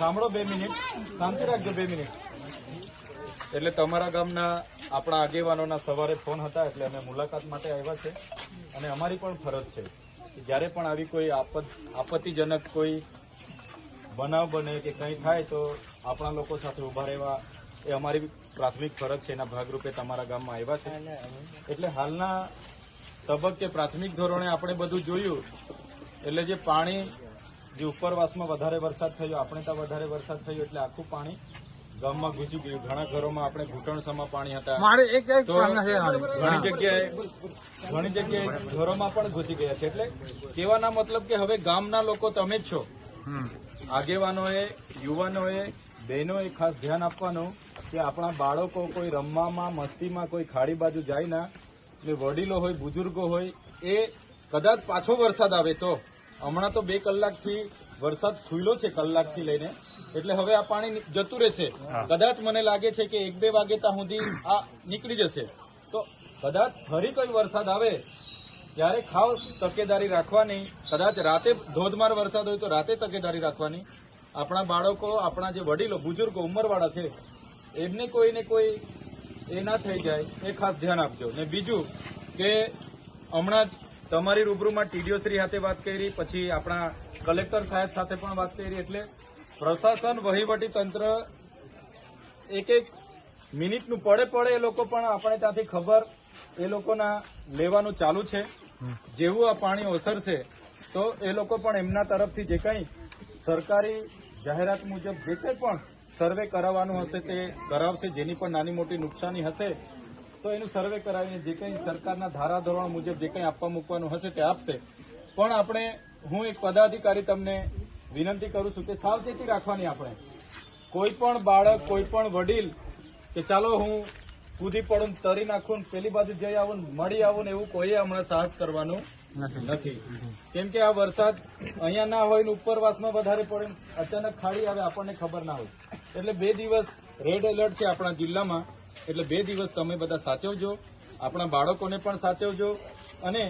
સાંભળો બે મિનિટ. શાંતિ રાખજો બે મિનિટ. એટલે તમારા ગામના આપણા આગેવાનોના સવારે ફોન હતા એટલે અમે મુલાકાત માટે આવ્યા છે. અને અમારી પણ ફરજ છે જ્યારે પણ આવી કોઈ આપત આપત્તિજનક કોઈ બનાવ બને કે કંઈ થાય તો આપણા લોકો સાથે ઊભા રહેવા એ અમારી પ્રાથમિક ફરજ છે. એના ભાગરૂપે તમારા ગામમાં આવ્યા છે. એટલે હાલના તબક્કે પ્રાથમિક ધોરણે આપણે બધું જોયું. એટલે જે પાણી જે ઉપરવાસમાં વધારે વરસાદ થયો આપણે ત્યાં વધારે વરસાદ થયો એટલે આખું પાણી ગામમાં ઘૂસી ગયું. ઘણા ઘરોમાં આપણે ઘૂંટણસમાં પાણી હતા. ઘણી જગ્યાએ ઘણી જગ્યાએ ઘરોમાં પણ ઘૂસી ગયા છે. એટલે કહેવાના મતલબ કે હવે ગામના લોકો તમે જ છો. આગેવાનોએ યુવાનોએ બહેનોએ ખાસ ધ્યાન આપવાનું કે આપણા બાળકો કોઈ રમવામાં મસ્તીમાં કોઈ ખાડી બાજુ જાય ના. એટલે વડીલો હોય બુજુર્ગો હોય એ કદાચ પાછો વરસાદ આવે તો. હમણાં તો બે કલાકથી વરસાદ ખુલ્લો છે કલાકથી લઈને. એટલે હવે આ પાણી જતું રહેશે. કદાચ મને લાગે છે કે એક બે વાગે ત્યાં સુધી આ નીકળી જશે. તો કદાચ ફરી કોઈ વરસાદ આવે ત્યારે ખાસ તકેદારી રાખવાની. કદાચ રાતે ધોધમાર વરસાદ હોય તો રાતે તકેદારી રાખવાની. આપણા બાળકો આપણા જે વડીલો બુજુર્ગો ઉંમરવાળા છે એમને કોઈ ને કોઈ એ ના થઈ જાય. એ ખાસ ધ્યાન આપજો. ને બીજું કે હમણાં જ તમારી રૂબરૂમાં ટીડીઓ શ્રી સાથે વાત કરી પછી આપણા કલેક્ટર સાહેબ સાથે પણ વાત કરી એટલે પ્રશાસન વહીવટી તંત્ર એક એક મિનિટનું પડે પડે એ લોકો પણ આપણે ત્યાંથી ખબર એ લોકોના લેવાનું ચાલુ છે. જેવું આ પાણી ઓસરશે તો એ લોકો પણ એમના તરફથી જે કંઈ સરકારી જાહેરાત મુજબ જે કંઈ પણ સર્વે કરાવવાનું હશે તે કરાવશે જેની પણ નાની મોટી નુકસાની હશે તો એનું સર્વે કરાવીને જે કંઈ સરકારના ધારાધોરણ મુજબ જે કંઈ આપવા મૂકવાનું હશે તે આપશે. પણ આપણે હું એક પદાધિકારી તમને વિનંતી કરું છું કે સાવચેતી રાખવાની આપણે. કોઈ પણ બાળક કોઈ પણ વડીલ કે ચાલો હું કૂદી પડું તરી નાખું ને પેલી બાજુ જઈ આવું મળી આવું ને એવું કોઈએ હમણાં સાહસ કરવાનું નથી. નથી. કેમ કે આ વરસાદ અહીંયા ના હોય ને ઉપરવાસમાં વધારે પડે અચાનક ખાડી આવે આપણને ખબર ના હોય. એટલે બે દિવસ રેડ એલર્ટ છે આપણા જિલ્લામાં. એટલે બે દિવસ તમે બધા સાચવજો આપણા બાળકોને પણ સાચવજો અને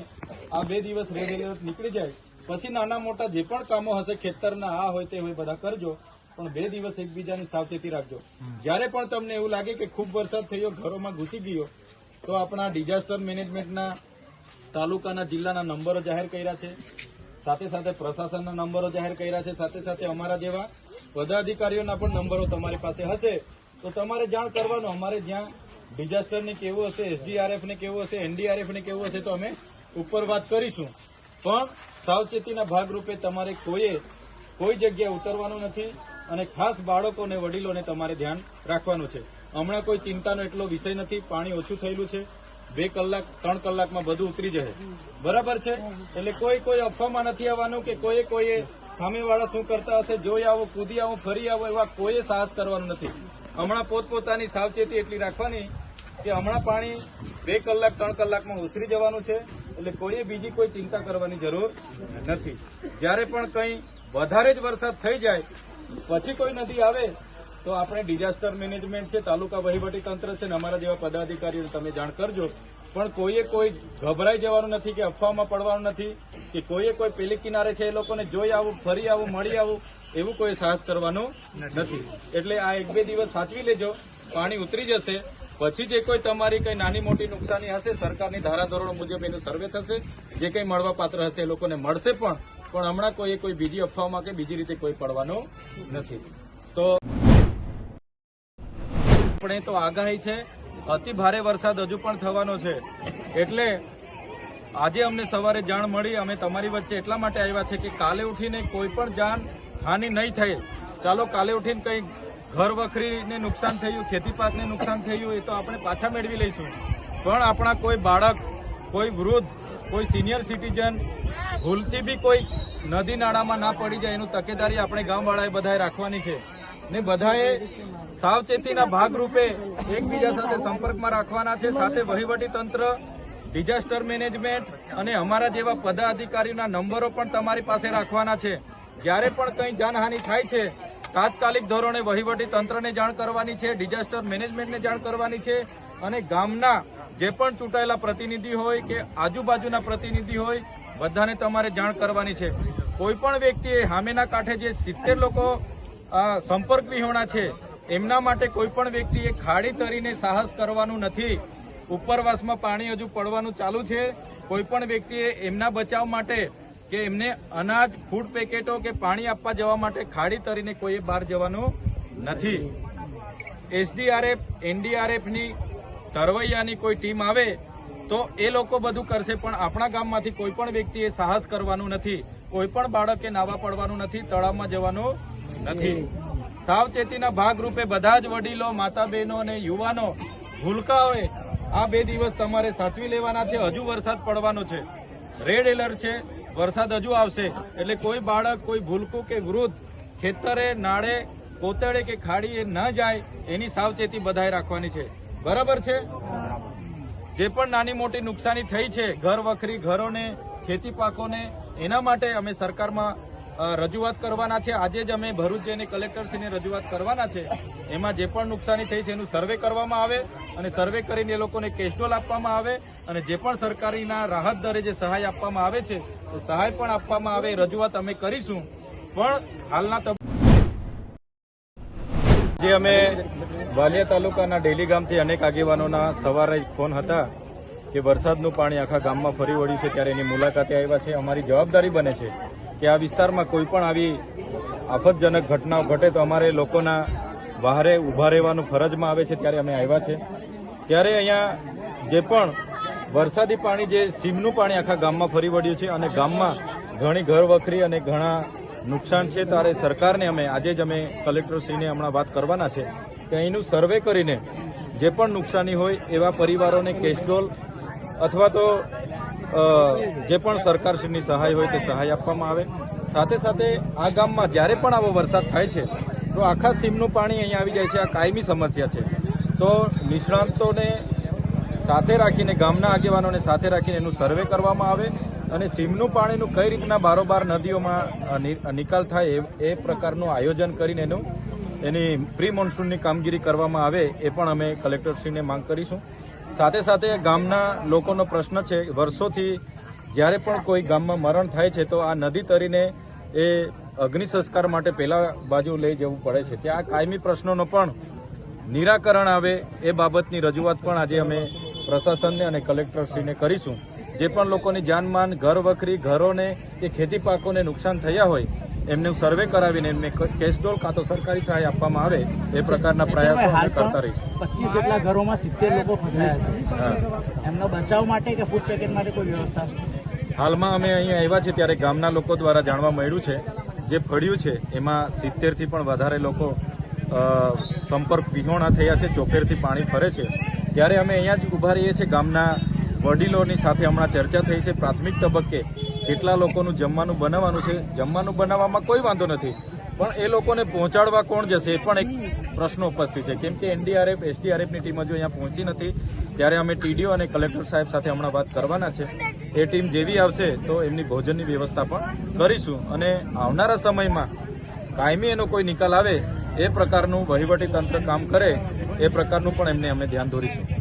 આ બે દિવસ રેડ એલર્ટ નીકળી જાય પછી નાના મોટા જે પણ કામો હશે ખેતરના આ હોય તે હોય બધા કરજો પણ બે દિવસ એકબીજાની સાવચેતી રાખજો. જ્યારે પણ તમને એવું લાગે કે ખૂબ વરસાદ થયો ઘરોમાં ઘૂસી ગયો તો આપણા ડિઝાસ્ટર મેનેજમેન્ટના તાલુકાના જિલ્લાના નંબરો જાહેર કર્યા છે. સાથે સાથે પ્રશાસનના નંબરો જાહેર કર્યા છે. સાથે સાથે અમારા જેવા પદાધિકારીઓના પણ નંબરો તમારી પાસે હશે. તો તમારે જાણ કરવાનું, અમારે જ્યાં ડિઝાસ્ટરને કેવું હશે એસડીઆરએફ ને કેવું હશે એનડીઆરએફ ને કેવું હશે તો અમે ઉપર વાત કરીશું. પણ સાવચેતીના ભાગરૂપે તમારે કોઈએ કોઈ જગ્યાએ ઉતરવાનું નથી અને ખાસ બાળકોને, વડીલોને તમારે ધ્યાન રાખવાનું છે. હમણાં કોઈ ચિંતાનો એટલો વિષય નથી, પાણી ઓછું થયેલું છે, બે કલાક, ત્રણ કલાકમાં બધું ઉતરી જશે. બરાબર છે? એટલે કોઈ કોઈ અફવામાં નથી આવવાનું કે કોઈએ કોઈએ સામેવાળા શું કરતા હશે, જોઈ આવો, કૂદી આવો, ફરી આવો એવા કોઈએ સાહસ કરવાનું નથી. હમણાં પોતપોતાની સાવચેતી એટલી રાખવાની કે હમણાં પાણી બે કલાક, ત્રણ કલાકમાં ઉછરી જવાનું છે એટલે કોઈએ બીજી કોઈ ચિંતા કરવાની જરૂર નથી. જ્યારે પણ કંઈ વધારે જ વરસાદ થઈ જાય, પછી કોઈ નદી આવે, તો આપણે ડિઝાસ્ટર મેનેજમેન્ટ છે, તાલુકા વહીવટી તંત્ર છે ને અમારા જેવા પદાધિકારીઓને તમે જાણ કરજો. પણ કોઈએ કોઈ ગભરાઈ જવાનું નથી કે અફવામાં પડવાનું નથી કે કોઈએ કોઈ પેલી કિનારે છે એ લોકોને જોઈ આવું, ફરી આવું, મળી આવું એવું કોઈ સાહસ કરવાનું નથી. એટલે આ એક બે દિવસ સાચવી લેજો પાણી ઉતરી જશે પછી જે કોઈ તમારી કઈ નાની મોટી નુકસાની હશે સરકારની ધારાધોરણો મુજબ એનું સર્વે થશે જે કંઈ મળવા પાત્ર હશે એ લોકોને મળશે પણ પણ હમણાં કોઈએ કોઈ બીજી અફવામાં કે બીજી રીતે કોઈ પડવાનું નથી. તો આપણે તો આગાહી છે અતિ ભારે વરસાદ હજુ પણ થવાનો છે. એટલે આજે અમને સવારે જાણ મળી અમે તમારી વચ્ચે એટલા માટે આવ્યા છે કે કાલે ઉઠીને કોઈ પણ જાન હાનિ નહીં થાય. ચાલો કાલે ઉઠીને કંઈ ઘર વખરીને નુકસાન થયું ખેતી પાકને નુકસાન થયું એ તો આપણે પાછા મેળવી લઈશું. પણ આપણા કોઈ બાળક, કોઈ વૃદ્ધ, કોઈ સિનિયર સિટીઝન ભૂલથી બી કોઈ નદી નાળામાં ના પડી જાય, એનું તકેદારી આપણે ગામવાળાએ બધાએ રાખવાની છે. ને બધાએ સાવચેતીના ભાગરૂપે એકબીજા સાથે સંપર્કમાં રાખવાના છે. સાથે વહીવટી તંત્ર, ડિઝાસ્ટર મેનેજમેન્ટ અને અમારા જેવા પદાધિકારીના નંબરો પણ તમારી પાસે રાખવાના છે. જ્યારે પણ કંઈ જાનહાનિ થાય છે, તાત્કાલિક ધોરણે વહીવટી તંત્રને જાણ કરવાની છે, ડિઝાસ્ટર મેનેજમેન્ટને જાણ કરવાની છે અને ગામના જે પણ ચૂંટાયેલા પ્રતિનિધિ હોય કે આજુબાજુના પ્રતિનિધિ હોય, બધાને તમારે જાણ કરવાની છે. કોઈ પણ વ્યક્તિએ હામેના કાંઠે જે સિત્તેર લોકો સંપર્ક વિહોણા છે, એમના માટે કોઈ પણ વ્યક્તિએ ખાડી તરીને સાહસ કરવાનું નથી. ઉપરવાસમાં પાણી હજુ પડવાનું ચાલુ છે. કોઈ પણ વ્યક્તિએ એમના બચાવ માટે કે એમને અનાજ, ફૂડ પેકેટો કે પાણી આપવા જવા માટે ખાડી તરીને કોઈએ બહાર જવાનું નથી. એસડીઆરએફ, એનડીઆરએફની તરવૈયાની કોઈ ટીમ આવે તો એ લોકો બધું કરશે, પણ આપણા ગામમાંથી કોઈ પણ વ્યક્તિએ સાહસ કરવાનું નથી. કોઈ પણ બાળકે નાવા પડવાનું નથી, તળાવમાં જવાનું નથી. સાવચેતીના ભાગરૂપે બધા જ વડીલો માતા બહેનો અને યુવાનો ભૂલકાઓએ આ બે દિવસ તમારે સાચવી લેવાના છે, હજુ વરસાદ પડવાનો છે. રેડ એલર્ટ છે. વરસાદ હજુ આવશે. એટલે કોઈ બાળક, કોઈ ભૂલકું કે વૃદ્ધ ખેતરે, નાળે કોતળે કે ખાડીએ ન જાય, એની સાવચેતી બધાએ રાખવાની છે. બરાબર છે? જે પણ નાની મોટી નુકસાની થઈ છે, ઘર વખરી, ઘરોને ખેતી પાકોને એના માટે અમે સરકારમાં રજૂઆત કરવાના છે. આજે જ અમે ભરૂચ જઈને કલેક્ટરશ્રીને રજૂઆત કરવાના છે. એમાં જે પણ નુકસાની થઈ છે એનું સર્વે કરવામાં આવે અને સર્વે કરીને એ લોકોને કેસ્ટોલ આપવામાં આવે અને જે પણ સરકારીના રાહત દરે જે સહાય આપવામાં આવે છે, એ સહાય પણ આપવામાં આવે રજૂઆત અમે કરીશું. પણ હાલના જે અમે વાલિયા તાલુકાના ડેલી ગામથી અનેક આગેવાનોના સવારે ફોન હતા કે વરસાદનું પાણી આખા ગામમાં ફરી વળ્યું છે, ત્યારે એની મુલાકાતે આવ્યા છે. અમારી જવાબદારી બને છે કે આ વિસ્તારમાં કોઈ પણ આવી આફતજનક ઘટનાઓ ઘટે તો અમારે લોકોના બહારે ઊભા રહેવાનું ફરજમાં આવે છે ત્યારે અમે આવ્યા છે. ત્યારે અહીંયા જે પણ વરસાદી પાણી, જે સીમનું પાણી આખા ગામમાં ફરી વળ્યું છે અને ગામમાં ઘણી ઘર વખરી અને ઘણા નુકસાન છે, ત્યારે સરકારને અમે, આજે જ અમે કલેક્ટરશ્રીને હમણાં વાત કરવાના છે કે અહીંનું સર્વે કરીને જે પણ નુકસાની હોય એવા પરિવારોને કેશડોલ અથવા તો જે પણ સરકારશ્રીની સહાય હોય તે સહાય આપવામાં આવે. સાથે સાથે આ ગામમાં જ્યારે પણ આવો વરસાદ થાય છે, તો આખા સીમનું પાણી અહીંયા આવી જાય છે. આ કાયમી સમસ્યા છે. તો નિષ્ણાંતોને સાથે રાખીને, ગામના આગેવાનોને સાથે રાખીને એનું સર્વે કરવામાં આવે અને સીમનું પાણીનું કઈ રીતના બારોબાર નદીઓમાં નિકાલ થાય એ- પ્રકારનું આયોજન કરીને એનું, એની પ્રી મોન્સૂનની કામગીરી કરવામાં આવે એ પણ અમે કલેક્ટરશ્રીને માંગ કરીશું. સાથે સાથે ગામના લોકોનો પ્રશ્ન છે, વર્ષોથી જ્યારે પણ કોઈ ગામમાં મરણ થાય છે, તો આ નદી તરીને એ અગ્નિ સંસ્કાર માટે પહેલા બાજુ લઈ જવું પડે છે. ત્યાં કાયમી પ્રશ્નોનો પણ નિરાકરણ આવે એ બાબતની રજૂઆત પણ આજે અમે પ્રશાસનને અને કલેક્ટરશ્રીને કરીશું. જે પણ લોકોની જાનમાન, ઘર વખરી, ઘરોને કે ખેતી પાકોને નુકસાન થયા હોય એમનું સર્વે કરાવીને એમને કેશડોલ કાં તો સરકારી સહાય આપવામાં આવે એ પ્રકારના પ્રયાસો અમે હાલ કરતા રહીશું. પચીસ જેટલા ઘરોમાં સિત્તેર લોકો ફસાયા છે. એમનો બચાવ માટે કે ફૂડ પેકેટ માટે કોઈ વ્યવસ્થા? હાલમાં અમે અહીંયા આવ્યા છે ત્યારે ગામના લોકો દ્વારા જાણવા મળ્યું છે જે ફળ્યું છે એમાં સિત્તેરથી પણ વધારે લોકો સંપર્ક વિહોણા થયા છે ચોફેરથી પાણી ફરે છે. ત્યારે અમે અહીંયા જ ઊભા રહીએ છીએ. ગામના વડીલોની સાથે હમણાં ચર્ચા થઈ છે. પ્રાથમિક તબક્કે કેટલા લોકોનું જમવાનું બનાવવાનું છે? જમવાનું બનાવવામાં કોઈ વાંધો નથી. પણ એ લોકોને પહોંચાડવા કોણ જશે? એ પણ એક પ્રશ્ન ઉપસ્થિત છે. કેમ કે એનડીઆરએફ, એસડીઆરએફની ટીમ હજુ અહીંયા પહોંચી નથી, ત્યારે અમે ટીડીઓ અને કલેક્ટર સાહેબ સાથે હમણાં વાત કરવાના છે. એ ટીમ જેવી આવશે તો એમની ભોજનની વ્યવસ્થા પણ કરીશું. અને આવનારા સમયમાં કાયમી એનો કોઈ નિકાલ આવે, એ પ્રકારનું વહીવટી તંત્ર કામ કરે, એ પ્રકારનું પણ એમને અમે ધ્યાન દોરીશું